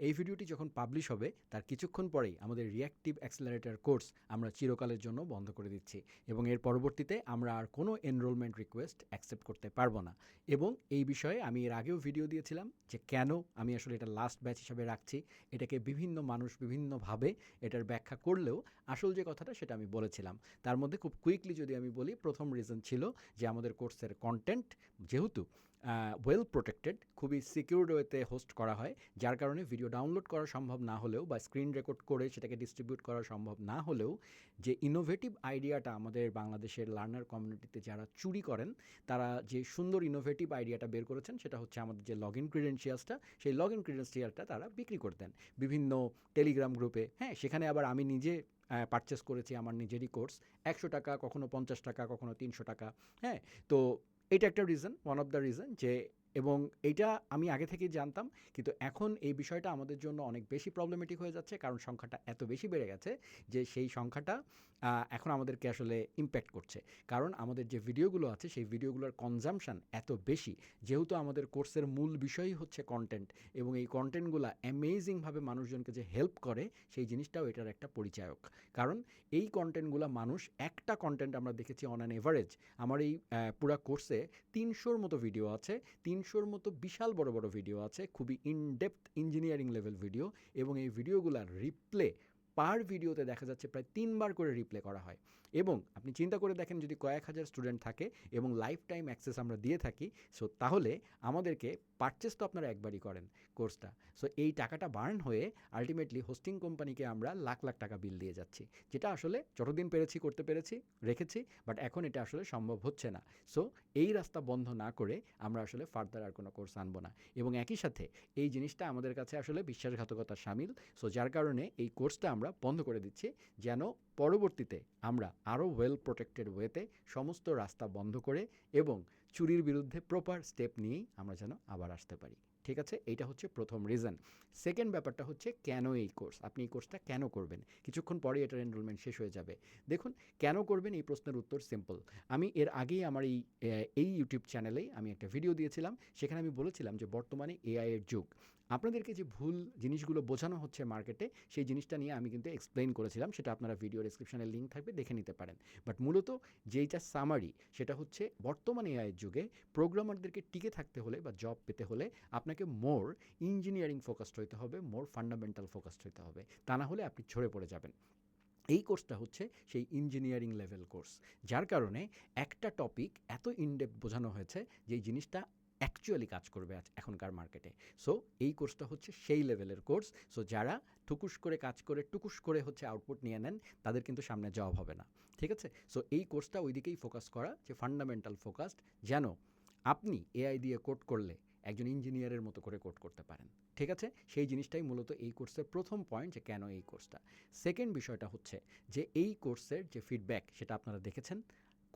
এই ভিডিওটি যখন পাবলিশ হবে, তার কিছুক্ষণ পরেই আমাদের রিয়াক্টিভ অ্যাক্সেলারেটর কোর্স আমরা চিরকালের জন্য বন্ধ করে দিচ্ছি এবং এর পরবর্তীতে আমরা আর কোনো এনরোলমেন্ট রিকোয়েস্ট অ্যাকসেপ্ট করতে পারব না। এবং এই বিষয়ে আমি এর আগেও ভিডিও দিয়েছিলাম যে কেন আমি আসলে এটা লাস্ট ব্যাচ হিসাবে রাখছি, এটাকে বিভিন্ন মানুষ বিভিন্নভাবে এটার ব্যাখ্যা করলেও আসল যে কথাটা সেটা আমি বলেছিলাম। তার মধ্যে খুব কুইকলি যদি আমি বলি, প্রথম রিজন ছিল যে আমাদের কোর্সের কন্টেন্ট যেহেতু ওয়েল প্রোটেক্টেড খুবই সিকিউরড ওয়েতে হোস্ট করা হয়, যার কারণে ভিডিও ডাউনলোড করা সম্ভব না হলেও বা স্ক্রিন রেকর্ড করে সেটাকে ডিস্ট্রিবিউট করা সম্ভব না হলেও যে ইনোভেটিভ আইডিয়াটা আমাদের বাংলাদেশের লার্নার কমিউনিটিতে যারা চুরি করেন, তারা যে সুন্দর ইনোভেটিভ আইডিয়াটা বের করেছেন, সেটা হচ্ছে আমাদের যে লগ ইন ক্রিডেন্সিয়ালসটা সেই লগ ইন ক্রিডেন্সিয়ালটা তারা বিক্রি করতেন বিভিন্ন টেলিগ্রাম গ্রুপে হ্যাঁ সেখানে আবার আমি নিজে পারচেস করেছি আমার নিজেরই কোর্স একশো টাকা, কখনো পঞ্চাশ টাকা, কখনো তিনশো টাকা হ্যাঁ তো এটা একটা reason one of the reason যে এবং এইটা আমি আগে থেকেই জানতাম, কিন্তু এখন এই বিষয়টা আমাদের জন্য অনেক বেশি প্রবলেমেটিক হয়ে যাচ্ছে, কারণ সংখ্যাটা এত বেশি বেড়ে গেছে যে সেই সংখ্যাটা এখন আমাদেরকে আসলে ইম্প্যাক্ট করছে। কারণ আমাদের যে ভিডিওগুলো আছে, সেই ভিডিওগুলোর কনজামশান এত বেশি, যেহেতু আমাদের কোর্সের মূল বিষয়ই হচ্ছে কন্টেন্ট এবং এই কন্টেন্টগুলো অ্যামেজিংভাবে মানুষজনকে যে হেল্প করে, সেই জিনিসটাও এটার একটা পরিচায়ক। কারণ এই কন্টেন্টগুলো মানুষ, একটা কন্টেন্ট আমরা দেখেছি অন অ্যান এভারেজ আমার এই পুরা কোর্সে তিনশোর মতো ভিডিও আছে তিনশোর মতো বিশাল বড় বড় ভিডিও আছে, খুবই ইনডেপথ ইঞ্জিনিয়ারিং লেভেল ভিডিও এবং এই ভিডিওগুলোর রিপ্লে পার ভিডিওতে দেখা যাচ্ছে প্রায় তিনবার করে রিপ্লে করা হয়। এবং আপনি চিন্তা করে দেখেন যদি কয়েক হাজার স্টুডেন্ট থাকে এবং লাইফ টাইম অ্যাক্সেস আমরা দিয়ে থাকি সো তাহলে আমাদেরকে পারচেস তো আপনারা একবারই করেন কোর্সটা সো এই টাকাটা বার্ন হয়ে আলটিমেটলি হোস্টিং কোম্পানিকে আমরা লাখ লাখ টাকা বিল দিয়ে যাচ্ছি। যেটা আসলে যতদিন পেরেছি, করতে পেরেছি, রেখেছি বাট এখন এটা আসলে সম্ভব হচ্ছে না। সো এই রাস্তা বন্ধ না করে আমরা আসলে ফার্দার আর কোনো কোর্স আনব না। এবং একই সাথে এই জিনিসটা আমাদের কাছে আসলে বিশ্বাসঘাতকতা সামিল। সো যার কারণে এই কোর্সটা আমরা বন্ধ করে দিচ্ছি, যেন পরবর্তীতে আমরা আরও ওয়েল প্রোটেক্টেড ওয়েতে সমস্ত রাস্তা বন্ধ করে এবং চুরির বিরুদ্ধে প্রপার স্টেপ নিয়েই আমরা যেন আবার আসতে পারি। ঠিক আছে? এইটা হচ্ছে প্রথম রিজন সেকেন্ড ব্যাপারটা হচ্ছে কেন এই কোর্স আপনি এই কোর্সটা কেন করবেন? কিছুক্ষণ পরে এটার এনরোলমেন্ট শেষ হয়ে যাবে। দেখুন, কেন করবেন? এই প্রশ্নের উত্তর সিম্পল আমি এর আগেই আমার এই এই ইউটিউব চ্যানেলেই আমি একটা ভিডিও দিয়েছিলাম। সেখানে আমি বলেছিলাম যে বর্তমানে এআই এর যুগ। আপনাদেরকে যে ভুল জিনিসগুলো বোঝানো হচ্ছে মার্কেটে সেই জিনিসটা নিয়ে আমি কিন্তু এক্সপ্লেন করেছিলাম, সেটা আপনারা ভিডিও ডিসক্রিপশনের লিঙ্ক থাকবে, দেখে নিতে পারেন। বাট মূলত যেইটা সামারি সেটা হচ্ছে বর্তমানে এআইয়ের যুগে প্রোগ্রামারদেরকে টিকে থাকতে হলে বা জব পেতে হলে আপনাকে মোর ইঞ্জিনিয়ারিং ফোকাসড হইতে হবে মোর ফান্ডামেন্টাল ফোকাসড হইতে হবে। তা না হলে আপনি ছড়ে পড়ে যাবেন। এই কোর্সটা হচ্ছে সেই ইঞ্জিনিয়ারিং লেভেল কোর্স যার কারণে একটা টপিক এত ইনডেপ বোঝানো হয়েছে যে জিনিসটা অ্যাকচুয়ালি কাজ করবে এখনকার মার্কেটে সো এই কোর্সটা হচ্ছে সেই লেভেলের কোর্স সো যারা টুকুস করে কাজ করে, টুকুস করে হচ্ছে আউটপুট নিয়ে নেন, তাদের কিন্তু সামনে জব হবে না। ঠিক আছে? সো এই কোর্সটা ওই দিকেই ফোকাস করা, যে ফান্ডামেন্টাল ফোকাসড যেন আপনি এআই দিয়ে কোড করলে একজন ইঞ্জিনিয়ারের মতো করে কোড করতে পারেন। ঠিক আছে? সেই জিনিসটাই মূলত এই কোর্সের প্রথম পয়েন্ট যে কেন এই কোর্সটা সেকেন্ড বিষয়টা হচ্ছে যে এই কোর্সের যে ফিডব্যাক সেটা আপনারা দেখেছেন?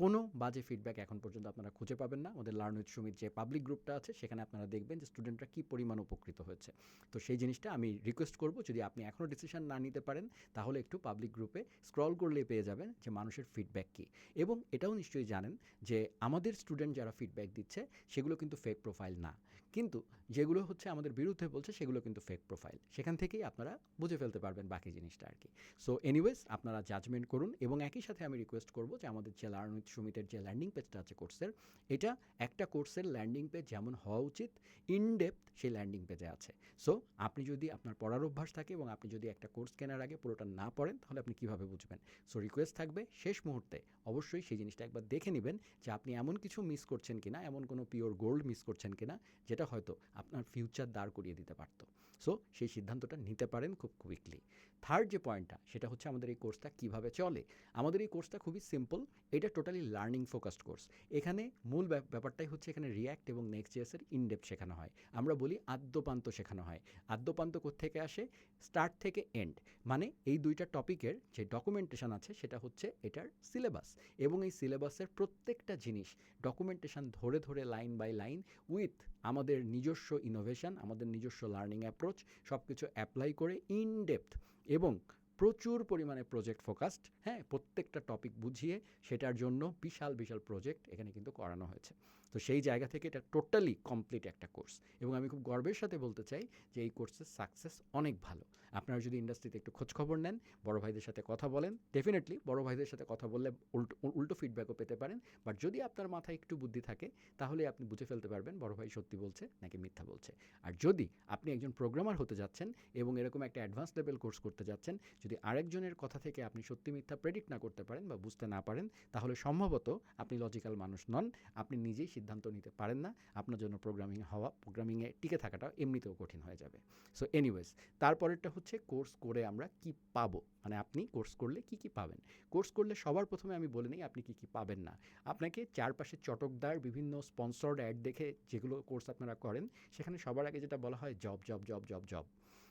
কোনো বাজে ফিডব্যাক এখন পর্যন্ত আপনারা খুঁজে পাবেন না। ওদের লার্ন উইথ সুমিত যে পাবলিক গ্রুপটা আছে, সেখানে আপনারা দেখবেন যে স্টুডেন্টরা কী পরিমাণ উপকৃত হয়েছে। তো সেই জিনিসটা আমি রিকোয়েস্ট করব, যদি আপনি এখনও ডিসিশন না নিতে পারেন, তাহলে একটু পাবলিক গ্রুপে স্ক্রল করলে পেয়ে যাবেন যে মানুষের ফিডব্যাক কী। এবং এটাও নিশ্চয়ই জানেন যে আমাদের স্টুডেন্ট যারা ফিডব্যাক দিচ্ছে, সেগুলো কিন্তু ফেক প্রোফাইল না। কিন্তু যেগুলো হচ্ছে আমাদের বিরুদ্ধে বলছে, সেগুলো কিন্তু ফেক প্রোফাইল সেখান থেকেই আপনারা বুঝে ফেলতে পারবেন বাকি জিনিসটা আর কি। সো এনিওয়েজ আপনারা জাজমেন্ট করুন এবং একই সাথে আমি রিকোয়েস্ট করব যে আমাদের যে লার্ন সুমিতের যে ল্যান্ডিং পেজটা আছে কোর্সের এটা একটা কোর্সের ল্যান্ডিং পেজ যেমন হওয়া উচিত ইনডেপথ সেই ল্যান্ডিং পেজে আছে। সো আপনি যদি আপনার পড়ার অভ্যাস থাকে এবং আপনি যদি একটা কোর্স কেনার আগে পুরোটা না পড়েন, তাহলে আপনি কীভাবে বুঝবেন? সো রিকোয়েস্ট থাকবে, শেষ মুহূর্তে অবশ্যই সেই জিনিসটা একবার দেখে নেবেন যে আপনি এমন কিছু মিস করছেন কিনা, এমন কোনো পিওর গোল্ড মিস করছেন কিনা, যেটা হয়তো আপনার ফিউচার দাঁড় করিয়ে দিতে পারতো। সো সেই সিদ্ধান্তটা নিতে পারেন খুব কুইকলি থার্ড যে পয়েন্টটা সেটা হচ্ছে আমাদের এই কোর্সটা কীভাবে চলে? আমাদের এই কোর্সটা খুবই সিম্পল এটা টোটালি লার্নিং ফোকাসড কোর্স এখানে মূল ব্যাপারটাই হচ্ছে এখানে রিয়্যাক্ট এবং নেক্সট জিএসের ইনডেপ শেখানো হয়। আমরা বলি আদ্যপান্ত শেখানো হয়। আদ্যপান্ত থেকে আসে? স্টার্ট থেকে এন্ড মানে এই দুইটা টপিকের যে ডকুমেন্টেশন আছে, সেটা হচ্ছে এটার সিলেবাস এবং এই সিলেবাসের প্রত্যেকটা জিনিস ডকুমেন্টেশন ধরে ধরে লাইন বাই লাইন উইথ আমাদের নিজস্ব ইনোভেশন আমাদের নিজস্ব লার্নিং অ্যাপ্রোচ সব কিছু অ্যাপ্লাই করে ইন ডেপথ এবং প্রচুর পরিমাণে প্রজেক্ট ফোকাসড হ্যাঁ প্রত্যেকটা টপিক বুঝিয়ে সেটার জন্য বিশাল বিশাল প্রজেক্ট এখানে কিন্তু করানো হয়েছে। তো সেই জায়গা থেকে এটা টোটালি কমপ্লিট একটা কোর্স এবং আমি খুব গর্বের সাথে বলতে চাই যে এই কোর্সের সাকসেস অনেক ভালো। আপনারা যদি ইন্ডাস্ট্রিতে একটু খোঁজখবর নেন, বড় ভাইদের সাথে কথা বলেন ডেফিনেটলি বড় ভাইদের সাথে কথা বললে উল্টো উল্টো ফিডব্যাকও পেতে পারেন। বাট যদি আপনার মাথায় একটু বুদ্ধি থাকে, তাহলে আপনি বুঝে ফেলতে পারবেন বড় ভাই সত্যি বলছে নাকি মিথ্যা বলছে। আর যদি আপনি একজন প্রোগ্রামার হতে যাচ্ছেন এবং এরকম একটা অ্যাডভান্স লেভেল কোর্স করতে যাচ্ছেন, যদি আরেকজনের কথা থেকে আপনি সত্যি মিথ্যা প্রেডিক্ট না করতে পারেন বা বুঝতে না পারেন, তাহলে সম্ভবত আপনি লজিক্যাল মানুষ নন। আপনি নিজেই সিদ্ধান্ত নিতে পারেন না। আপনার জন্য প্রোগ্রামিং হওয়া প্রোগ্রামিংয়ে টিকে থাকাটা এমনিতেও কঠিন হয়ে যাবে। সো এনিওয়েজ তারপরেরটা হচ্ছে কোর্স করে আমরা কি পাবো? মানে আপনি কোর্স করলে কি কি পাবেন? কোর্স করলে সবার প্রথমে আমি বলে নিই, আপনি কি কি পাবেন না? আপনাকে চারপাশে চটকদার, বিভিন্ন স্পন্সর্ড অ্যাড দেখে যেগুলো কোর্স আপনারা করেন, সেখানে সবার আগে যেটা বলা হয় job job job job job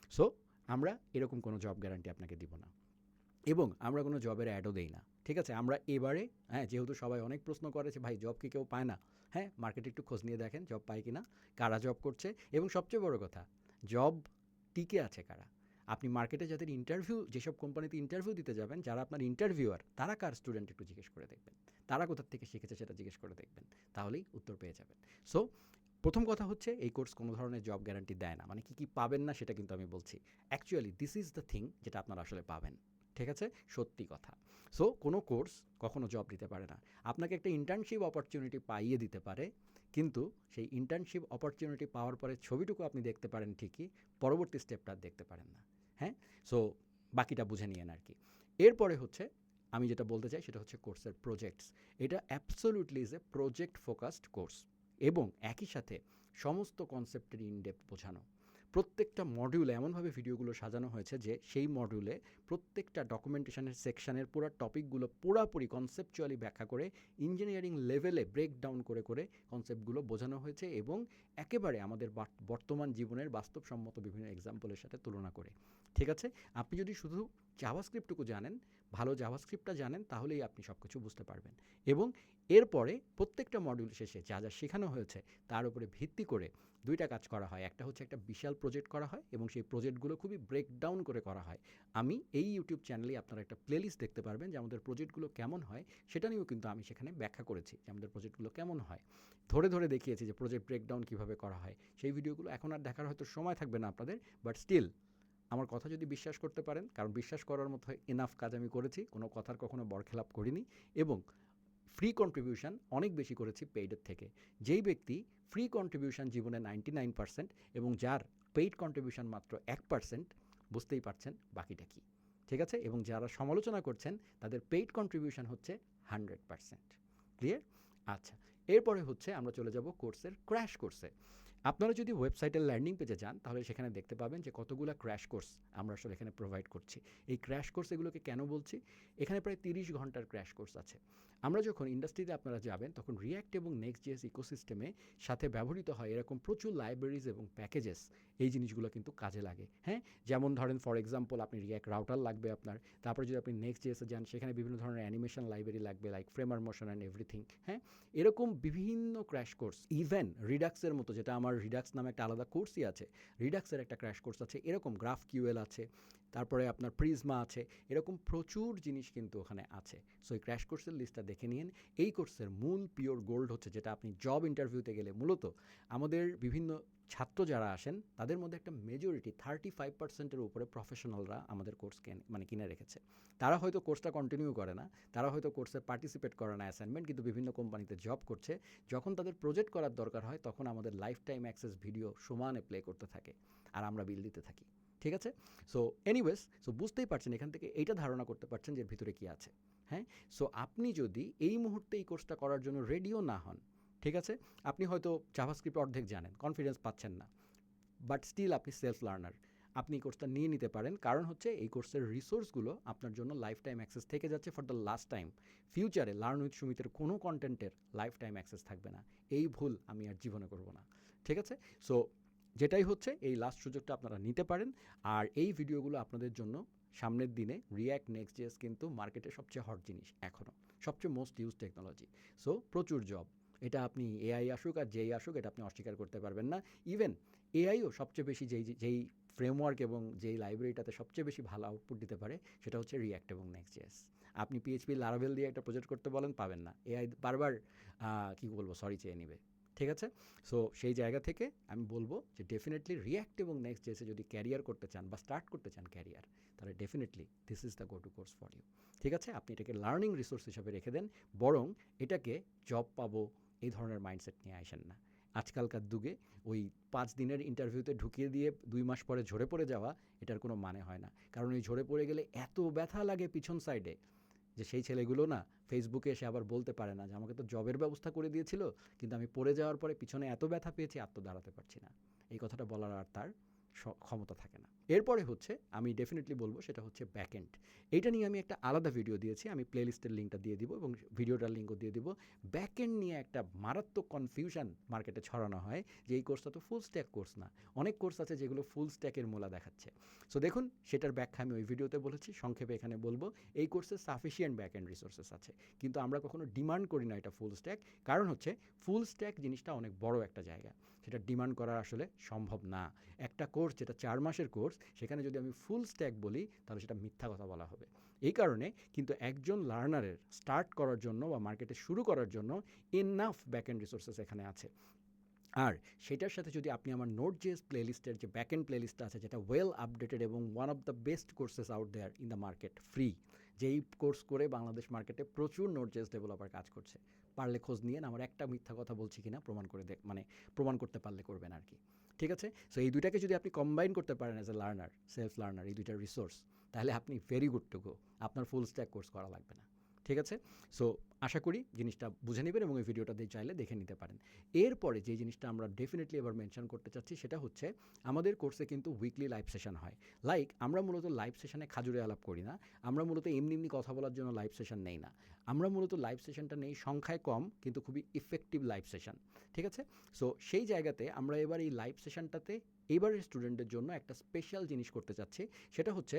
so আমরা এরকম কোনো জব গ্যারান্টি আপনাকে দিব না। এবং আমরা কোনো জবের অ্যাডও দেই না। ঠিক আছে? আমরা এবারে হ্যাঁ যেহেতু সবাই অনেক প্রশ্ন করেছে, ভাই জব কি কেউ পায় না? হ্যাঁ মার্কেটে একটু খোঁজ নিয়ে দেখেন জব পায় কি না কারা জব করছে, এবং সবচেয়ে বড় কথা জব টিকে আছে কারা? আপনি মার্কেটে যাদের ইন্টারভিউ যেসব কোম্পানিতে ইন্টারভিউ দিতে যাবেন, যারা আপনার ইন্টারভিউয়ার তারা কার স্টুডেন্ট একটু জিজ্ঞেস করে দেখবেন। তারা কোথার থেকে শিখেছে সেটা জিজ্ঞেস করে দেখবেন, তাহলেই উত্তর পেয়ে যাবেন। সো প্রথম কথা হচ্ছে, এই কোর্স কোনো ধরনের জব গ্যারান্টি দেয় না। মানে কী কী পাবেন না, সেটা কিন্তু আমি বলছি। Actually this is the thing যেটা আপনারা আসলে পাবেন। ঠিক আছে? সত্যি কথা। সো কোনো কোর্স কখনো জব দিতে পারে না। আপনাকে একটা ইন্টার্নশিপ অপরচুনিটি পাইয়ে দিতে পারে, কিন্তু সেই ইন্টার্নশিপ অপরচুনিটি পাওয়ার পরে ছবিটুকু আপনি দেখতে পারেন ঠিকই, পরবর্তী স্টেপটা দেখতে পারেন না। হ্যাঁ? সো বাকিটা বুঝে নিয়েন আর কি। এরপরে হচ্ছে, আমি যেটা বলতে চাই সেটা হচ্ছে কোর্সের প্রজেক্টস এটা absolutely is a project focused course এবং একই সাথে সমস্ত কনসেপ্টের ইনডেপথ বোঝানো। প্রত্যেকটা মডিউলে এমনভাবে ভিডিওগুলো সাজানো হয়েছে যে সেই মডিউলে প্রত্যেকটা ডকুমেন্টেশনের সেকশানের পুরো টপিকগুলো পুরাপুরি কনসেপচুয়ালি ব্যাখ্যা করে ইঞ্জিনিয়ারিং লেভেলে ব্রেক ডাউন করে করে কনসেপ্টগুলো বোঝানো হয়েছে এবং একেবারে আমাদের বর্তমান জীবনের বাস্তবসম্মত বিভিন্ন এক্সাম্পলের সাথে তুলনা করে। ঠিক আছে? আপনি যদি শুধু জাভাস্ক্রিপ্টটুকু জানেন ভালো জাভাস্ক্রিপ্টটা জানেন, তাহলেই আপনি সব কিছু বুঝতে পারবেন। এবং এরপরে প্রত্যেকটা মডিউল শেষে যা যা শেখানো হয়েছে, তার উপরে ভিত্তি করে দুইটা কাজ করা হয়। একটা হচ্ছে একটা বিশাল প্রজেক্ট করা হয় এবং সেই প্রজেক্টগুলো খুবই ব্রেকডাউন করে করা হয়। আমি এই ইউটিউব চ্যানেলে আপনারা একটা প্লেলিস্ট দেখতে পারবেন যে আমাদের প্রজেক্টগুলো কেমন হয়, সেটা নিয়েও কিন্তু আমি সেখানে ব্যাখ্যা করেছি যে আমাদের প্রজেক্টগুলো কেমন হয়। ধরে ধরে দেখিয়েছি যে প্রজেক্ট ব্রেকডাউন কীভাবে করা হয়। সেই ভিডিওগুলো এখন আর দেখার হয়তো সময় থাকবে না আপনাদের বাট স্টিল আমার কথা যদি বিশ্বাস করতে পারেন, কারণ বিশ্বাস করার মতো এনাফ কাজ আমি করেছি, কোনো কথার কখনো বরখেলাপ করিনি এবং ফ্রি কন্ট্রিবিউশন অনেক বেশি করেছি পেইডের থেকে। যেই ব্যক্তি ফ্রি কন্ট্রিবিউশন জীবনে নাইনটি নাইন পার্সেন্ট এবং যার পেইড কন্ট্রিবিউশন মাত্র এক পার্সেন্ট বুঝতেই পারছেন বাকিটা কী। ঠিক আছে? এবং যারা সমালোচনা করছেন, তাদের পেইড কন্ট্রিবিউশন হচ্ছে হান্ড্রেড পার্সেন্ট ক্লিয়ার আচ্ছা এরপরে হচ্ছে আমরা চলে যাব কোর্সের ক্র্যাশ কোর্সে আপনারা যদি ওয়েবসাইটের ল্যান্ডিং পেজে যান, তাহলে সেখানে দেখতে পাবেন যে কতগুলো ক্র্যাশ কোর্স আমরা আসলে এখানে প্রোভাইড করছি। এই ক্র্যাশ কোর্স এগুলোকে কেন বলছি? এখানে প্রায় তিরিশ ঘণ্টার ক্র্যাশ কোর্স আছে। আমরা যখন ইন্ডাস্ট্রিতে আপনারা যাবেন, তখন রিয়্যাক্ট এবং নেক্সট জিএস ইকোসিস্টেমে সাথে ব্যবহৃত হয় এরকম প্রচুর লাইব্রেরিজ এবং প্যাকেজেস এই জিনিসগুলো কিন্তু কাজে লাগে হ্যাঁ? যেমন ধরেন ফর এক্সাম্পল আপনি রিয়্যাক্ট রাউটার লাগবে আপনার। তারপরে যদি আপনি নেক্সট জিএসে যান, সেখানে বিভিন্ন ধরনের অ্যানিমেশন লাইব্রেরি লাগবে like framer motion and everything হ্যাঁ? এরকম বিভিন্ন ক্র্যাশ কোর্স ইভেন রিডাক্সের মতো, যেটা আমার রিডাক্স নামে একটা আলাদা কোর্সই আছে রিডাক্সের একটা ক্র্যাশ কোর্স আছে, এরকম গ্রাফ কিউএল আছে তারপরে আপনার প্রিজমা আছে, এরকম প্রচুর জিনিস কিন্তু ওখানে আছে। সো এই ক্র্যাশ কোর্সের লিস্টটা দেখে নিন। এই কোর্সের মূল পিওর গোল্ড হচ্ছে যেটা আপনি জব ইন্টারভিউতে গেলে মূলত আমাদের বিভিন্ন ছাত্র যারা আসেন, তাদের মধ্যে একটা মেজরিটি থার্টি ফাইভ পার্সেন্টের উপরে প্রফেশনালরা আমাদের কোর্স মানে কিনে রেখেছে। তারা হয়তো কোর্সটা কন্টিনিউ করে না, তারা হয়তো কোর্সে পার্টিসিপেট করে না অ্যাসাইনমেন্ট কিন্তু বিভিন্ন কোম্পানিতে জব করছে। যখন তাদের প্রজেক্ট করার দরকার হয়, তখন আমাদের লাইফ টাইম অ্যাক্সেস ভিডিও সমানে প্লে করতে থাকে, আর আমরা বিল দিতে থাকি। ঠিক আছে? সো এনিওয়েজ সো বুঝতেই পারছেন, এখান থেকে এইটা ধারণা করতে পারছেন যে ভিতরে কী আছে হ্যাঁ? সো আপনি যদি এই মুহূর্তে এই কোর্সটা করার জন্য রেডিও না হন, ঠিক আছে? আপনি হয়তো জাভাস্ক্রিপ্ট অর্ধেক জানেন কনফিডেন্স পাচ্ছেন না বাট স্টিল আপনি সেলফ লার্নার আপনি এই কোর্সটা নিয়ে নিতে পারেন। কারণ হচ্ছে এই কোর্সের রিসোর্সগুলো আপনার জন্য লাইফ টাইম অ্যাক্সেস থেকে যাচ্ছে ফর দ্য লাস্ট টাইম ফিউচারে লার্ন উইথ সুমিতের কোনো কন্টেন্টের লাইফ টাইম অ্যাক্সেস থাকবে না। এই ভুল আমি আর জীবনে করব না, ঠিক আছে? সো যেটাই হচ্ছে, এই লাস্ট সুযোগটা আপনারা নিতে পারেন। আর এই ভিডিওগুলো আপনাদের জন্য সামনের দিনে রিয়্যাক্ট নেক্সট জেস কিন্তু মার্কেটে সবচেয়ে হট জিনিস এখনও সবচেয়ে মোস্ট ইউজ টেকনোলজি সো প্রচুর জব এটা আপনি এআই আসুক আর যেই আসুক, এটা আপনি অস্বীকার করতে পারবেন না। ইভেন এআইও সবচেয়ে বেশি যেই যেই ফ্রেমওয়ার্ক এবং যেই লাইব্রেরিটাতে সবচেয়ে বেশি ভালো আউটপুট দিতে পারে, সেটা হচ্ছে রিয়্যাক্ট এবং নেক্সট জেস আপনি পিএইচপি লারাভেল দিয়ে একটা প্রজেক্ট করতে বলেন, পাবেন না। এআই বারবার কী বলব? সরি চেয়ে নেবে। ঠিক আছে? সো সেই জায়গা থেকে আমি বলব যে ডেফিনেটলি রিয়াক্ট এবং নেক্সট জেসে যদি ক্যারিয়ার করতে চান বা স্টার্ট করতে চান ক্যারিয়ার তাহলে definitely this is the go to course for you ঠিক আছে? আপনি এটাকে লার্নিং রিসোর্স হিসাবে রেখে দেন। বরং এটাকে জব পাবো এই ধরনের মাইন্ডসেট নিয়ে আসেন না। আজকালকার যুগে ওই পাঁচ দিনের ইন্টারভিউতে ঢুকিয়ে দিয়ে দুই মাস পরে ঝরে পড়ে যাওয়া এটার কোনো মানে হয় না। কারণ ওই ঝরে পড়ে গেলে এত ব্যথা লাগে পিছন সাইডে যে সেই ছেলেগুলো না ফেসবুকে এসে আবার বলতে পারে না যে আমাকে তো জবের ব্যবস্থা করে দিয়েছিল, কিন্তু আমি পড়ে যাওয়ার পরে পিছনে এত ব্যথা পেয়েছি আত্ম দাঁড়াতে পারছি না। এই কথাটা বলার আর তার ক্ষমতা থাকে না। এরপরে হচ্ছে আমি ডেফিনেটলি বলব সেটা হচ্ছে ব্যাকএন্ড এইটা নিয়ে আমি একটা আলাদা ভিডিও দিয়েছি, আমি প্লেলিস্টের লিঙ্কটা দিয়ে দিব এবং ভিডিওটার লিঙ্কও দিয়ে দিব। ব্যাকএন্ড নিয়ে একটা মারাত্মক কনফিউশন মার্কেটে ছড়ানো হয় যে এই কোর্সটা তো ফুল স্ট্যাক কোর্স না। অনেক কোর্স আছে যেগুলো ফুল স্ট্যাকের মোলা দেখাচ্ছে। সো দেখুন, সেটার ব্যাখ্যা আমি ওই ভিডিওতে বলেছি, সংক্ষেপে এখানে বলব, এই কোর্সে সাফিসিয়েন্ট ব্যাক এন্ড রিসোর্সেস আছে। কিন্তু আমরা কখনো ডিমান্ড করি না এটা ফুল স্ট্যাক কারণ হচ্ছে ফুল স্ট্যাক জিনিসটা অনেক বড় একটা জায়গা। সেটা ডিমান্ড করা আসলে সম্ভব না। একটা কোর্স যেটা চার মাসের কোর্স সেখানে যদি আমি ফুল স্ট্যাক বলি, তাহলে সেটা মিথ্যা কথা বলা হবে। এই কারণে কিন্তু একজন লার্নারের স্টার্ট করার জন্য বা মার্কেটে শুরু করার জন্য এনাফ ব্যাক এন্ড রিসোর্সেস এখানে আছে। আর সেটার সাথে যদি আপনি আমার নোট জেস প্লেলিস্টের যে ব্যাক এন্ড প্লেলিস্টটা আছে, যেটা ওয়েল আপডেটেড এবং one of the best courses out there in the market free যেই কোর্স করে বাংলাদেশ মার্কেটে প্রচুর নোট জেস ডেভেলপার কাজ করছে। পারলে খোঁজ নিয়ে আমার একটা মিথ্যা কথা বলছি কিনা প্রমাণ করে দেখ মানে প্রমাণ করতে পারলে করবেন আর কি। ঠিক আছে? সো এই দুইটাকে যদি আপনি কম্বাইন করতে পারেন as a learner self learner এই দুইটা রিসোর্স তাহলে আপনি ভেরি গুড টু গো আপনার ফুল স্ট্যাক কোর্স করা লাগবে না। ঠিক আছে? সো আশা করি জিনিসটা বুঝে নেবেন এবং এই ভিডিওটা দিয়ে চাইলে দেখে নিতে পারেন। এরপরে যে জিনিসটা আমরা ডেফিনেটলি এবার মেনশন করতে চাচ্ছি, সেটা হচ্ছে আমাদের কোর্সে কিন্তু উইকলি লাইভ সেশন হয়। লাইক আমরা মূলত লাইভ সেশনে খাজুরে আলাপ করি না। আমরা মূলত এমনি এমনি কথা বলার জন্য লাইভ সেশন নেই না। আমরা মূলত লাইভ সেশনটা নেই সংখ্যায় কম, কিন্তু খুবই ইফেক্টিভ লাইভ সেশন ঠিক আছে? সো সেই জায়গাতে আমরা এবার এই লাইভ সেশনটাতে এবারের স্টুডেন্টের জন্য একটা স্পেশাল জিনিস করতে চাচ্ছি। সেটা হচ্ছে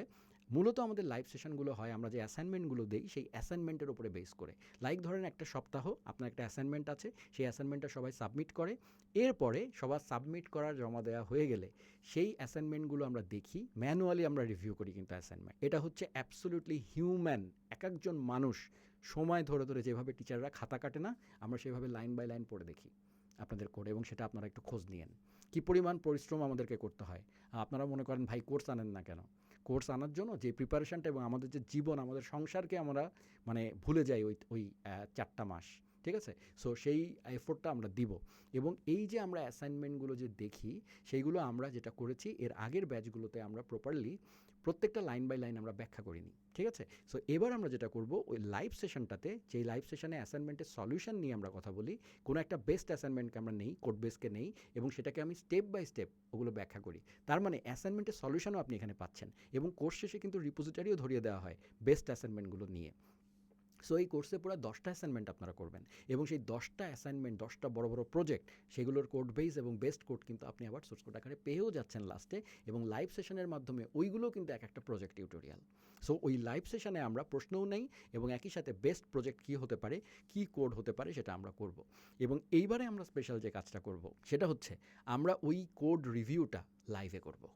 মূলত আমাদের লাইভ সেশনগুলো হয়, আমরা যে অ্যাসাইনমেন্টগুলো দিই, সেই অ্যাসাইনমেন্টের উপরে বেস করে। লাইক ধরেন একটা সপ্তাহ, আপনার একটা অ্যাসাইনমেন্ট আছে, সেই অ্যাসাইনমেন্টটা সবাই সাবমিট করে। এরপরে সবার সাবমিট করার জমা দেওয়া হয়ে গেলে, সেই অ্যাসাইনমেন্টগুলো আমরা দেখি ম্যানুয়ালি আমরা রিভিউ করি কিন্তু অ্যাসাইনমেন্ট এটা হচ্ছে অ্যাবসোলিউটলি হিউম্যান এক একজন মানুষ, সময় ধরে ধরে যেভাবে টিচাররা খাতা কাটে না, আমরা সেভাবে লাইন বাই লাইন পড়ে দেখি আপনাদের কোড এবং সেটা আপনারা একটু খোঁজ নিয়েন। কী পরিমাণ পরিশ্রম আমাদেরকে করতে হয়? আপনারা মনে করেন, ভাই কোর্স আনেন না কেন? কোর্স আনার জন্য যে প্রিপারেশনটা এবং আমাদের যে জীবন, আমাদের সংসারকে আমরা মানে ভুলে যাই ওই ওই চারটা মাস, ঠিক আছে? সো সেই এফোর্টটা আমরা দিব। এবং এই যে আমরা অ্যাসাইনমেন্টগুলো যে দেখি, সেইগুলো আমরা যেটা করেছি, এর আগের ব্যাচগুলোতে আমরা প্রপারলি প্রত্যেকটা লাইন বাই লাইন আমরা ব্যাখ্যা করিনি। ঠিক আছে? সো এবার আমরা যেটা করব, ওই লাইভ সেশনটাতে যেই লাইভ সেশনে অ্যাসাইনমেন্টের সলিউশন নিয়ে আমরা কথা বলি, কোনো একটা বেস্ট অ্যাসাইনমেন্টকে আমরা নেই কোড বেসকে নেই, এবং সেটাকে আমি স্টেপ বাই স্টেপ ওগুলো ব্যাখ্যা করি। তার মানে অ্যাসাইনমেন্টের সলিউশনও আপনি এখানে পাচ্ছেন, এবং কোর্স শেষে কিন্তু রিপোজিটারিও ধরিয়ে দেওয়া হয় বেস্ট অ্যাসাইনমেন্টগুলো নিয়ে। সো এই কোর্সে পুরো দশটা অ্যাসাইনমেন্ট আপনারা করবেন। এবং সেই দশটা অ্যাসাইনমেন্ট দশটা বড় বড় প্রজেক্ট সেগুলোর কোড বেস এবং বেস্ট কোড কিন্তু আপনি আবার সোর্স কোড আকারে পেয়েও যাচ্ছেন লাস্টে এবং লাইভ সেশনের মাধ্যমে ওইগুলো কিন্তু এক একটা প্রজেক্ট টিউটোরিয়াল সো ওই লাইভ সেশনে আমরা প্রশ্নও নেই এবং একই সাথে বেস্ট প্রজেক্ট কী হতে পারে, কী কোড হতে পারে সেটা আমরা করব। এবং এইবারে আমরা স্পেশাল যে কাজটা করব, সেটা হচ্ছে আমরা ওই কোড রিভিউটা লাইভে করব।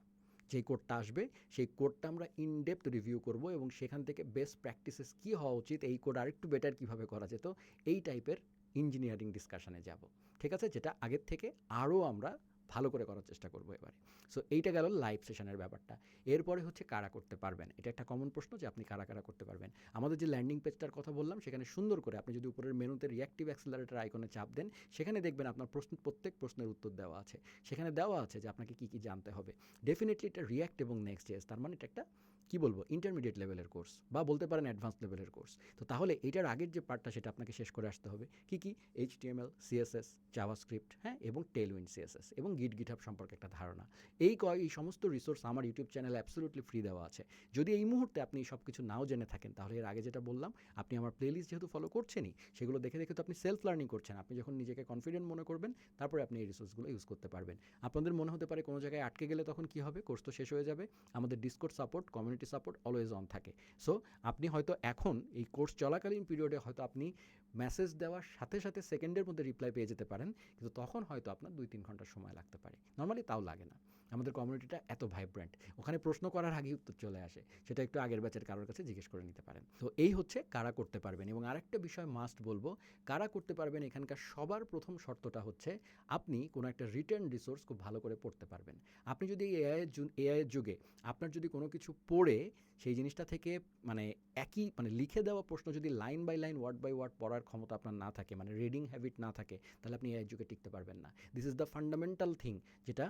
যে কোডটা আসবে, সেই কোডটা আমরা ইনডেপথ রিভিউ করব এবং সেখান থেকে বেস্ট প্র্যাকটিসেস কী হওয়া উচিত, এই কোড আরেকটু বেটার কীভাবে করা যেত, এই টাইপের ইঞ্জিনিয়ারিং ডিসকাশনে যাব। ঠিক আছে? যেটা আগের থেকে আরও আমরা ভালো করে করার চেষ্টা করব এবারে। সো এইটা গেল লাইভ সেশনের ব্যাপারটা। এরপরে হচ্ছে কারা করতে পারবেন? এটা একটা কমন প্রশ্ন যে আপনি কারা কারা করতে পারবেন। আমাদের যে ল্যান্ডিং পেজটার কথা বললাম, সেখানে সুন্দর করে আপনি যদি উপরের মেনুতে রিয়াক্টিভ অ্যাক্সেলারেটার আইকনে চাপ দেন, সেখানে দেখবেন আপনার প্রশ্ন, প্রত্যেক প্রশ্নের উত্তর দেওয়া আছে। সেখানে দেওয়া আছে যে আপনাকে কী কী জানতে হবে। ডেফিনেটলি এটা রিয়াক্ট এবং নেক্সট জেস তার মানে এটা একটা কী বলব ইন্টারমিডিয়েট লেভেলের কোর্স বা বলতে পারেন অ্যাডভান্স লেভেলের কোর্স তো তাহলে এটার আগের যে পার্টটা সেটা আপনাকে শেষ করে আসতে হবে। কি কি? এইচ টিএমএল সিএসএস জাভাস্ক্রিপ্ট হ্যাঁ এবং টেলউইন সিএসএস এবং গিট গিটহাব সম্পর্কে একটা ধারণা। এই কয়, এই সমস্ত রিসোর্স আমার ইউটিউব চ্যানেলে অ্যাবসলুটলি ফ্রি দেওয়া আছে। যদি এই মুহূর্তে আপনি সব কিছু নাও জেনে থাকেন, তাহলে এর আগে যেটা বললাম, আপনি আমার প্লেলিস্ট যেহেতু ফলো করছেনই, সেগুলো দেখে দেখে তো আপনি সেলফ লার্নিং করছেন। আপনি যখন নিজেকে কনফিডেন্ট মনে করবেন, তারপরে আপনি এই রিসোর্সগুলো ইউজ করতে পারবেন। আপনাদের মনে হতে পারে কোনো জায়গায় আটকে গেলে তখন কী হবে? কোর্স তো শেষ হয়ে যাবে। আমাদের Discord support community support always on থাকে। সো আপনি হয়তো এখন এই কোর্স চলাকালীন পিরিয়ডে হয়তো আপনি মেসেজ দেওয়ার সাথে সাথে সেকেন্ডের মধ্যে রিপ্লাই পেয়ে যেতে পারেন, কিন্তু তখন হয়তো আপনার দুই তিন ঘণ্টা সময় লাগতে পারে। নর্মালি তাও লাগে না। আমাদের কমিউনিটিটা এত ভাইব্রেন্ট ওখানে প্রশ্ন করার আগেই উত্তর চলে আসে। সেটা একটু আগের ব্যাচের কারোর কাছে জিজ্ঞেস করে নিতে পারেন। তো এই হচ্ছে কারা করতে পারবেন এবং আরেকটা বিষয় মাস্ট বলব, কারা করতে পারবেন এখানকার সবার প্রথম শর্তটা হচ্ছে আপনি কোনো একটা রিটার্ন রিসোর্স খুব ভালো করে পড়তে পারবেন। আপনি যদি এআইয়ের এআইয়ের যুগে আপনার যদি কোনো কিছু পড়ে, সেই জিনিসটা থেকে মানে একই মানে লিখে দেওয়া প্রশ্ন যদি line by line word by word পড়ার ক্ষমতা আপনার না থাকে মানে রিডিং হ্যাবিট না থাকে, তাহলে আপনি এআইয়ের যুগে টিকতে পারবেন না। This is the fundamental thing যেটা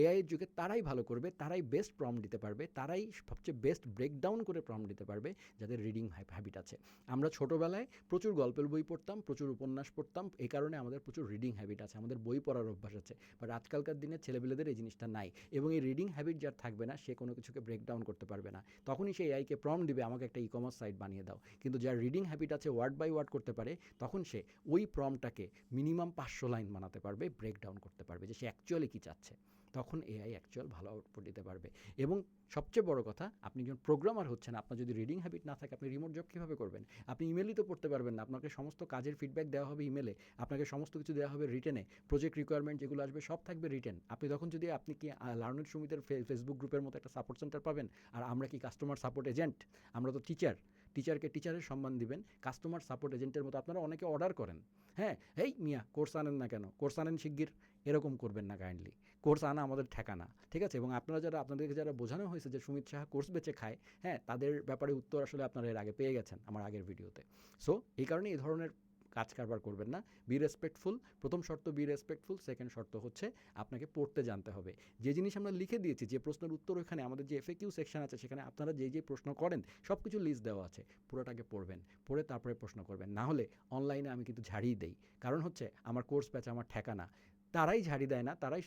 এআইয়ের যুগে তারাই ভালো করবে, তারাই বেস্ট প্রম দিতে পারবে, তারাই সবচেয়ে বেস্ট ব্রেকডাউন করে প্রম দিতে পারবে যাদের রিডিং হ্যাবিট আছে। আমরা ছোটোবেলায় প্রচুর গল্পের বই পড়তাম, প্রচুর উপন্যাস পড়তাম এই কারণে আমাদের প্রচুর রিডিং হ্যাবিট আছে, আমাদের বই পড়ার অভ্যাস আছে। বাট আজকালকার দিনে ছেলেবেলেদের এই জিনিসটা নাই। এবং এই রিডিং হ্যাবিট যার থাকবে না, সে কোনো কিছুকে ব্রেকডাউন করতে পারবে না। তখনই সে এআইকে প্রম দিবে, আমাকে একটা ই কমার্স সাইট বানিয়ে দাও। কিন্তু যার রিডিং হ্যাবিট আছে ওয়ার্ড বাই ওয়ার্ড করতে পারে, তখন সে ওই প্রমটাকে মিনিমাম পাঁচশো লাইন বানাতে পারবে ব্রেকডাউন করতে পারবে যে সে অ্যাকচুয়ালি কী চাচ্ছে। তখন এআই অ্যাকচুয়াল ভালো আউটপুট দিতে পারবে। এবং সবচেয়ে বড় কথা, আপনি যখন প্রোগ্রামার হচ্ছেন, আপনার যদি রিডিং হ্যাবিট না থাকে, আপনি রিমোট জব কীভাবে করবেন? আপনি ইমেলই তো পড়তে পারবেন না। আপনাকে সমস্ত কাজের ফিডব্যাক দেওয়া হবে ইমেলে আপনাকে সমস্ত কিছু দেওয়া হবে রিটেনে প্রজেক্ট রিকোয়ারমেন্ট যেগুলো আসবে, সব থাকবে রিটেন আপনি তখন যদি আপনি কি লার্নের সুমিতের ফেসবুক গ্রুপের মতো একটা সাপোর্ট সেন্টার পাবেন, আর আমরা কি কাস্টমার সাপোর্ট এজেন্ট আমরা তো টিচার টিচারকে টিচারের সম্মান দিবেন কাস্টমার সাপোর্ট এজেন্টের মতো আপনারা অনেকে অর্ডার করেন। হ্যাঁ এই মিয়া কোর্স আনেন না কেন? কোর্স আনেন শিগগির। এরকম করবেন না কাইন্ডলি কোর্স আনা আমাদের ঠেকানা, ঠিক আছে? এবং আপনারা যারা, আপনাদেরকে যারা বোঝানো হয়েছে যে সুমিত সাহা কোর্স বেচে খায় হ্যাঁ তাদের ব্যাপারে উত্তর আসলে আপনারা এর আগে পেয়ে গেছেন আমার আগের ভিডিওতে সো এই কারণে এই ধরনের কাজ কারবার করবেন না। বি রেসপেক্টফুল প্রথম শর্ত বি রেসপেক্টফুল সেকেন্ড শর্ত হচ্ছে আপনাকে পড়তে জানতে হবে। যে জিনিস আমরা লিখে দিয়েছি, যে প্রশ্নের উত্তর ওখানে আমাদের যে এফএকিউ সেকশন আছে, সেখানে আপনারা যে যে প্রশ্ন করেন সব কিছু লিস্ট দেওয়া আছে। পুরোটাকে পড়বেন, পড়ে তারপরে প্রশ্ন করবেন। না হলে অনলাইনে আমি কিন্তু ঝাড়িয়ে দেই। কারণ হচ্ছে, আমার কোর্স ব্যাচ আমার ঠেকানা তারাই ঝাড়ি দেয় না, তারাই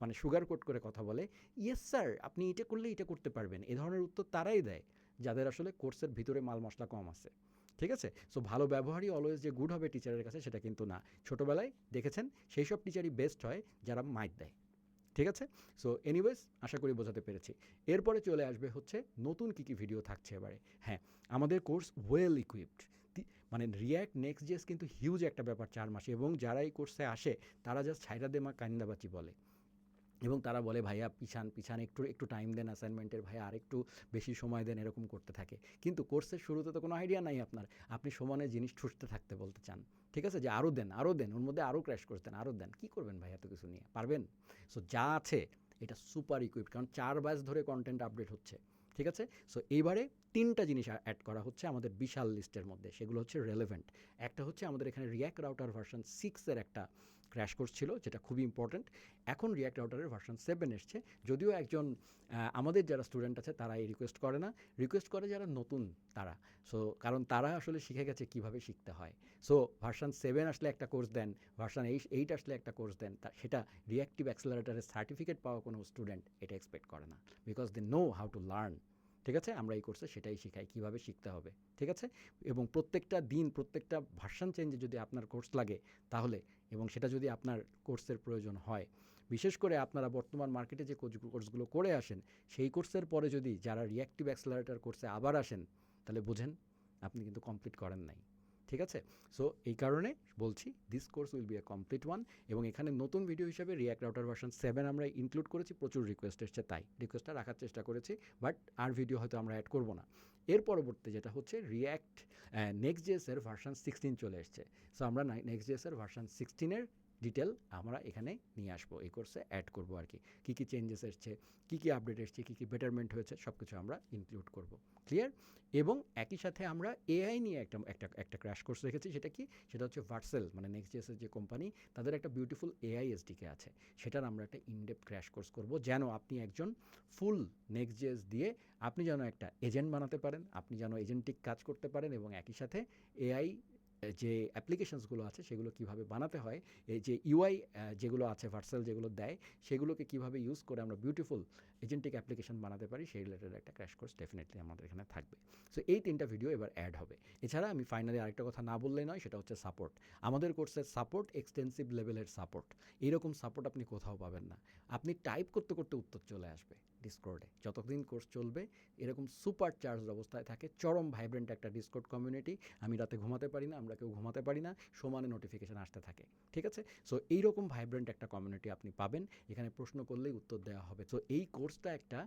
মানে সুগার কোট করে কথা বলে। ইয়েস স্যার আপনি এটা করলে এটা করতে পারবেন। এ ধরনের উত্তর তারাই দেয়, যাদের আসলে কোর্সের ভিতরে মাল মশলা কম আছে। ঠিক আছে? সো ভালো ব্যবহারই অলওয়েজ যে গুড হবে টিচারের কাছে সেটা কিন্তু না। ছোটোবেলায় দেখেছেন, সেই সব টিচারই বেস্ট হয় যারা মাইক দেয়। ঠিক আছে? সো এনিওয়েজ আশা করি বোঝাতে পেরেছি। এরপরে চলে আসবে হচ্ছে নতুন কী কী ভিডিও থাকছে এবারে। হ্যাঁ আমাদের কোর্স ওয়েল ইকুইপড মানে রিয়্যাক্ট নেক্সট জেস কিন্তু হিউজ একটা ব্যাপার চার মাসে এবং যারা এই কোর্সে আসে, তারা জাস্ট ছাইরা দেমা কান্দাবাচি বলে। এবং তারা বলে, ভাইয়া, পিছান পিছান একটু একটু টাইম দেন অ্যাসাইনমেন্টের ভাইয়া আরেকটু বেশি সময় দেন, এরকম করতে থাকে। কিন্তু কোর্সের শুরুতে তো কোনো আইডিয়া নাই আপনার। আপনি সমানে জিনিস ঠুসতে থাকতে বলতে চান। ঠিক আছে? যে আরও দেন আরও দেন, ওর মধ্যে আরও ক্র্যাশ করতেন আরও দেন। কী করবেন ভাই এত কিছু নিয়ে? পারবেন? সো যা আছে, এটা সুপার ইকুইপড কারণ চার ব্যাচ ধরে কন্টেন্ট আপডেট হচ্ছে। ঠিক আছে? সো এইবারে তিনটা জিনিস অ্যাড করা হচ্ছে আমাদের বিশাল লিস্টের মধ্যে। সেগুলো হচ্ছে রেলেভেন্ট একটা হচ্ছে আমাদের এখানে রিয়াক্ট রাউটার ভার্সন সিক্সের একটা ক্র্যাশ কোর্স ছিল, যেটা খুবই ইম্পর্ট্যান্ট এখন রিয়াক্ট রাউটারের ভার্সন সেভেন এসছে। যদিও একজন আমাদের যারা স্টুডেন্ট আছে, তারা এই রিকোয়েস্ট করে না। রিকোয়েস্ট করে যারা নতুন, তারা। সো কারণ তারা আসলে শিখে গেছে কীভাবে শিখতে হয়। সো ভার্সন সেভেন আসলে একটা course then version eight eight আসলে একটা কোর্স দেন, তা, সেটা রিয়াক্টিভ অ্যাক্সেলারেটারের সার্টিফিকেট পাওয়া কোনো স্টুডেন্ট এটা এক্সপেক্ট করে না। Because they know how to learn ঠিক আছে? আমরা এই কোর্সে সেটাই শেখাই, কীভাবে শিখতে হবে। ঠিক আছে? এবং প্রত্যেকটা দিন, প্রত্যেকটা ভার্সান চেঞ্জে যদি আপনার কোর্স লাগে, তাহলে এবং সেটা যদি আপনার কোর্সের প্রয়োজন হয়। বিশেষ করে আপনারা বর্তমান মার্কেটে যে কোর্সগুলো করে আসেন, সেই কোর্সের পরে যদি যারা রিয়াক্টিভ অ্যাক্সেলারেটার কোর্সে আবার আসেন, তাহলে বোঝেন আপনি কিন্তু কমপ্লিট করেন নাই। ঠিক আছে? সো এই কারণে বলছি this course will be a complete one এবং এখানে নতুন ভিডিও হিসাবে রিয়াক্ট রাউটার ভার্সন সেভেন আমরা ইনক্লুড করেছি, প্রচুর রিকোয়েস্ট এসছে, তাই রিকোয়েস্টটা রাখার চেষ্টা করেছি বাট আর ভিডিও হয়তো আমরা অ্যাড করব না। এর পরবর্তী যেটা হচ্ছে রিয়্যাক্ট নেক্সট জেসের ভার্সান সিক্সটিন চলে এসছে। সো আমরা নেক্সট জেসের ভার্সান সিক্সটিনের ডিটেল আমরা এখানে নিয়ে আসব, এই কোর্সে অ্যাড করব আর কি। কী কী চেঞ্জেস এসছে, কী কী আপডেট এসছে, কী কী বেটারমেন্ট হয়েছে সব কিছু আমরা ইনক্লুড করব। ক্লিয়ার এবং একই সাথে আমরা এআই নিয়ে একটা একটা একটা ক্র্যাশ কোর্স রেখেছি, সেটা কি? সেটা হচ্ছে ভার্সেল মানে নেক্সট জেসের যে কোম্পানি তাদের একটা বিউটিফুল এআই এসডিকে আছে। সেটার আমরা একটা ইনডেপ ক্র্যাশ কোর্স করব, যেন আপনি একজন ফুল নেক্সট জেস দিয়ে আপনি যেন একটা এজেন্ট বানাতে পারেন, আপনি যেন এজেন্টিক কাজ করতে পারেন এবং একই সাথে এআই যে অ্যাপ্লিকেশনসগুলো আছে সেগুলো কীভাবে বানাতে হয় এই যে ইউআই যেগুলো আছে ভার্সাল যেগুলো দেয়, সেগুলোকে কীভাবে ইউজ করে আমরা বিউটিফুল এজেন্টিক অ্যাপ্লিকেশন বানাতে পারি, সেই রিলেটেড একটা ক্র্যাশ কোর্স ডেফিনেটলি আমাদের এখানে থাকবে। সো এই তিনটা ভিডিও এবার অ্যাড হবে। এছাড়া আমি ফাইনালি আরেকটা কথা না বললেই নয়, সেটা হচ্ছে সাপোর্ট আমাদের কোর্সের সাপোর্ট এক্সটেন্সিভ লেভেলের সাপোর্ট এইরকম সাপোর্ট আপনি কোথাও পাবেন না। আপনি টাইপ করতে করতে উত্তর চলে আসবে। ডিসকোর্ডে যতদিন কোর্স চলবে, এরকম সুপার চার্জ অবস্থায় থাকে, চরম ভাইব্রেন্ট একটা ডিসকোর্ড কমিউনিটি আমি রাতে ঘুমাতে পারি না, আমরা কেউ ঘুমাতে পারি না, সমানে নোটিফিকেশান আসতে থাকে, ঠিক আছে? সো এইরকম ভাইব্রেন্ট একটা কমিউনিটি আপনি পাবেন, এখানে প্রশ্ন করলেই উত্তর দেওয়া হবে। তো এই কোর্সটা একটা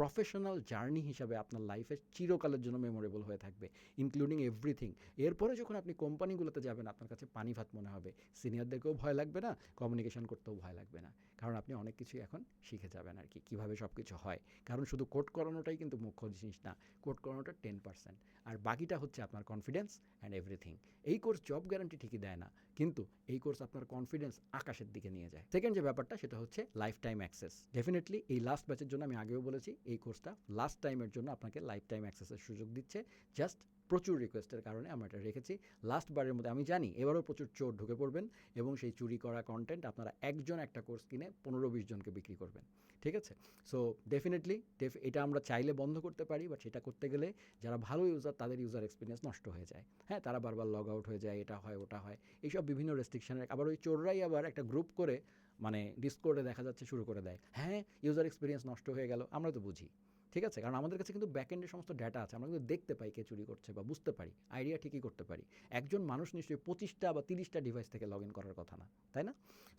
প্রফেশনাল জার্নি হিসাবে আপনার লাইফে চিরকালের জন্য মেমোরেবল হয়ে থাকবে ইনক্লুডিং এভরিথিং এরপরে যখন আপনি কোম্পানিগুলোতে যাবেন, আপনার কাছে পানি ভাত মনে হবে। সিনিয়রদেরকেও ভয় লাগবে না কমিউনিকেশন করতেও ভয় লাগবে না। কারণ আপনি অনেক কিছুই এখন শিখে যাবেন আর কি, কীভাবে সব কিছু হয়। কারণ শুধু কোট করানোটাই কিন্তু মুখ্য জিনিস না কোট করানোটা টেন পার্সেন্ট আর বাকিটা হচ্ছে আপনার কনফিডেন্স অ্যান্ড এভরিথিং এই কোর্স জব গ্যারান্টি ঠিকই দেয় না, কিন্তু এই কোর্স আপনার কনফিডেন্স আকাশের দিকে নিয়ে যায়। সেকেন্ড যে ব্যাপারটা, সেটা হচ্ছে লাইফ টাইম অ্যাক্সেস ডেফিনেটলি এই লাস্ট ব্যাচের জন্য আমি আগেও বলেছি এই কোর্সটা লাস্ট টাইমের জন্য আপনাকে লাইফ টাইম অ্যাক্সেসের সুযোগ দিচ্ছে। জাস্ট প্রচুর রিকোয়েস্টের কারণে আমরা এটা রেখেছি। লাস্ট বারের মধ্যে আমি জানি এবারও প্রচুর চোর ঢুকে পড়বেন এবং সেই চুরি করা কন্টেন্ট আপনারা একজন একটা কোর্স কিনে পনেরো বিশ জনকে বিক্রি করবেন। ঠিক আছে? সো ডেফিনেটলি ডেফ এটা আমরা চাইলে বন্ধ করতে পারি বাট সেটা করতে গেলে যারা ভালো ইউজার তাদের ইউজার এক্সপিরিয়েন্স নষ্ট হয়ে যায়। হ্যাঁ তারা বারবার লগ আউট হয়ে যায়, এটা হয়, ওটা হয়। এইসব বিভিন্ন রেস্ট্রিকশনের আবার ওই চোররাই আবার একটা গ্রুপ করে মানে ডিসকোর্ডে দেখা যাচ্ছে শুরু করে দেয়। হ্যাঁ ইউজার এক্সপিরিয়েন্স নষ্ট হয়ে গেল, আমরা তো বুঝি। ঠিক আছে? কারণ আমাদের কাছে কিন্তু ব্যাকএন্ডের সমস্ত ডাটা আছে, আমরা কিন্তু দেখতে পাই কে চুরি করছে বা বুঝতে পারি আইডিয়া ঠিকই করতে পারি। একজন মানুষ নিশ্চয়ই পঁচিশটা বা তিরিশটা ডিভাইস থেকে লগ ইন করার কথা না, তাই না?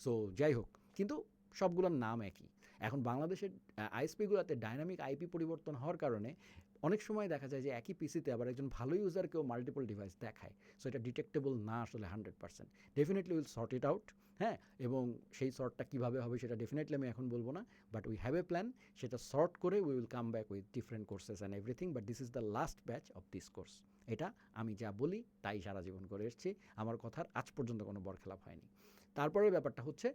সো যাই হোক, কিন্তু সবগুলোর নাম একই। এখন বাংলাদেশের আইএসপিগুলোতে ডাইনামিক আইপি পরিবর্তন হওয়ার কারণে অনেক সময় দেখা যায় যে একই পিসিতে আবার একজন ভালো ইউজারকেও মাল্টিপল ডিভাইস দেখায় সো এটা ডিটেক্টেবল না আসলে hundred percent definitely will sort it out হ্যাঁ? এবং সেই সর্টটা কীভাবে হবে সেটা ডেফিনেটলি আমি এখন বলব না but we have a plan সেটা সর্ট করে we will come back with different courses and everything but this is the last batch of this course এটা আমি যা বলি, তাই সারা জীবন করে এসেছি। আমার কথার আজ পর্যন্ত কোনো বরখেলাপ হয়নি। তারপরে ব্যাপারটা হচ্ছে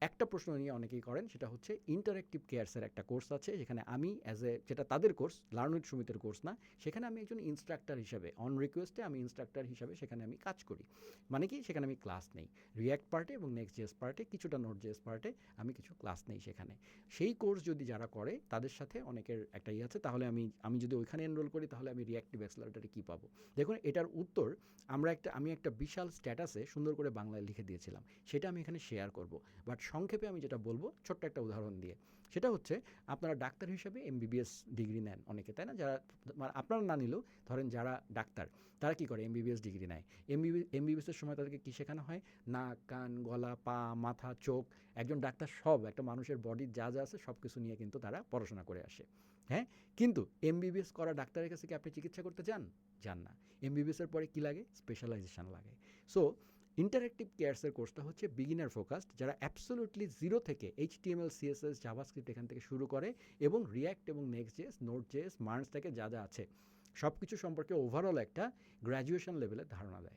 একটা প্রশ্ন নিয়ে অনেকেই করেন, সেটা হচ্ছে ইন্টারেক্টিভ কেয়ারসের একটা কোর্স আছে, যেখানে আমি অ্যাজ এ যেটা তাদের কোর্স লার্ন উইথ সুমিতের কোর্স না, সেখানে আমি একজন ইনস্ট্রাক্টর হিসাবে অন রিকোয়েস্টে আমি ইনস্ট্রাক্টর হিসাবে সেখানে আমি কাজ করি। মানে কি? সেখানে আমি ক্লাস নেই। রিয়্যাক্ট পার্টে এবং নেক্সট জেএস পার্টে কিছুটা নোট জেএস পার্টে আমি কিছু ক্লাস নেই সেখানে। সেই কোর্স যদি যারা করে, তাদের সাথে অনেকের একটা ইয়ে আছে, তাহলে আমি আমি যদি ওইখানে এনরোল করি, তাহলে আমি রিয়াক্টিভ অ্যাক্সেলারেটারে কী পাবো? দেখুন, এটার উত্তর আমরা একটা, আমি একটা বিশাল স্ট্যাটাসে সুন্দর করে বাংলায় লিখে দিয়েছিলাম। সেটা আমি এখানে শেয়ার করব। বাট সংক্ষেপে আমি যেটা বলব, ছোট্ট একটা উদাহরণ দিয়ে। সেটা হচ্ছে, আপনারা ডাক্তার হিসেবে এমবিবিএস ডিগ্রি নেন অনেকে, তাই না? যারা মানে আপনারা না নিলেও, ধরেন যারা ডাক্তার, তারা কী করে? এমবিবিএস ডিগ্রি নেয়। এমবিবি এমবিবিএসের সময় তাদেরকে কী শেখানো হয়? নাক, কান, গলা, পা, মাথা, চোখ, একজন ডাক্তার সব, একটা মানুষের বডির যা যা আছে সব কিছু নিয়ে কিন্তু তারা পড়াশোনা করে আসে। হ্যাঁ? কিন্তু এমবিবিএস করা ডাক্তারের কাছে কি আপনি চিকিৎসা করতে যান? যান না। এমবিবিএসের পরে কী লাগে? স্পেশালাইজেশন লাগে। সো ইন্টারেক্টিভ কেয়ার্সের কোর্সটা হচ্ছে বিগিনার ফোকাসড যারা অ্যাবসোলুটলি জিরো থেকে এইচ টিএমএল সিএসএস জাভাস্ক্রিপ্ট এখান থেকে শুরু করে এবং রিয়্যাক্ট এবং নেক্সট জেস নোট জেস মার্নস থেকে যা যা আছে সব কিছু সম্পর্কে ওভারঅল একটা গ্র্যাজুয়েশন লেভেলের ধারণা দেয়।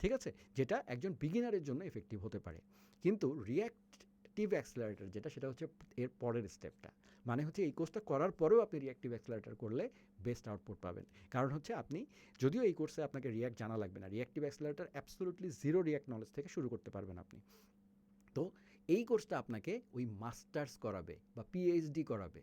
ঠিক আছে? যেটা একজন বিগিনারের জন্য এফেক্টিভ হতে পারে। কিন্তু রিয়্যাক্টিভ অ্যাক্সেলারেটার যেটা সেটা হচ্ছে এর পরের স্টেপটা মানে হচ্ছে এই কোর্সটা করার পরেও আপনি রিঅ্যাক্টিভ অ্যাক্সেলারেটার করলে বেস্ট আউটপুট পাবেন। কারণ হচ্ছে আপনি, যদিও এই কোর্সে আপনাকে রিয়াক্ট জানা লাগবে না reactive accelerator absolutely zero React knowledge থেকে শুরু করতে পারবেন আপনি। তো এই কোর্সটা আপনাকে ওই মাস্টার্স করাবে বা পিএইচডি করাবে।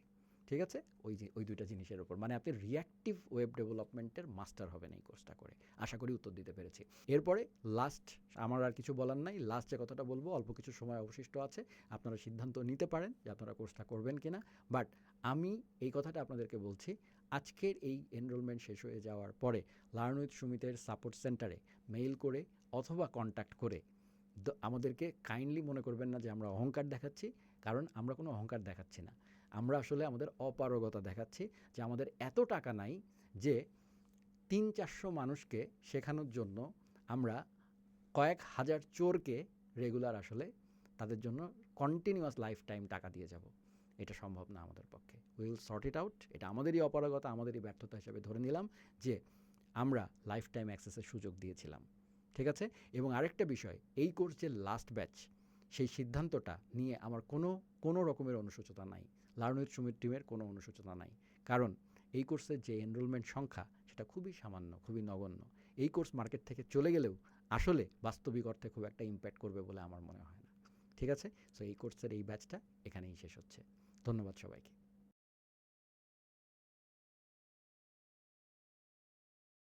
ঠিক আছে? ওই যে, ওই দুইটা জিনিসের ওপর মানে আপনি রিয়াক্টিভ ওয়েব ডেভেলপমেন্টের মাস্টার হবেন এই কোর্সটা করে। আশা করি উত্তর দিতে পেরেছি। এরপরে লাস্ট আমার আর কিছু বলার নাই। লাস্ট যে কথাটা বলব, অল্প কিছু সময় অবশিষ্ট আছে। আপনারা সিদ্ধান্ত নিতে পারেন যে আপনারা কোর্সটা করবেন কিনা। বাট আমি এই কথাটা আপনাদেরকে বলছি, আজকের এই এনরোলমেন্ট শেষ হয়ে যাওয়ার পরে লার্ন উইথ সুমিতের সাপোর্ট সেন্টারে মেইল করে অথবা কন্ট্যাক্ট করে আমাদেরকে কাইন্ডলি মনে করবেন না যে আমরা অহংকার দেখাচ্ছি, কারণ আমরা কোনো অহংকার দেখাচ্ছি না। আমরা আসলে আমাদের অপারগতা দেখাচ্ছি যে আমাদের এত টাকা নাই যে তিন চারশো মানুষকে শেখানোর জন্য আমরা কয়েক হাজার চোরকে রেগুলার আসলে তাদের জন্য কন্টিনিউয়াস লাইফ টাইম টাকা দিয়ে যাব। এটা সম্ভব না আমাদের পক্ষে। উইল সর্ট ইট আউট এটা আমাদেরই অপারগতা, আমাদেরই ব্যর্থতা হিসেবে ধরে নিলাম যে আমরা লাইফ টাইম অ্যাক্সেসের সুযোগ দিয়েছিলাম। ঠিক আছে? এবং আরেকটা বিষয়, এই কোর্স যে লাস্ট ব্যাচ সেই সিদ্ধান্তটা নিয়ে আমার কোনো কোনো রকমের অনুসূচনা নাই। লার্ন উইথ সুমিত টিমের কোনো অনুশোচনা নাই। কারণ এই কোর্সের যে এনরোলমেন্ট সংখ্যা, সেটা খুবই সামান্য, খুবই নগণ্য। এই কোর্স মার্কেট থেকে চলে গেলেও আসলে বাস্তবিক অর্থে খুব একটা ইম্প্যাক্ট করবে বলে আমার মনে হয় না। ঠিক আছে? সো এই কোর্সের এই ব্যাচটা এখানেই শেষ হচ্ছে। ধন্যবাদ সবাইকে।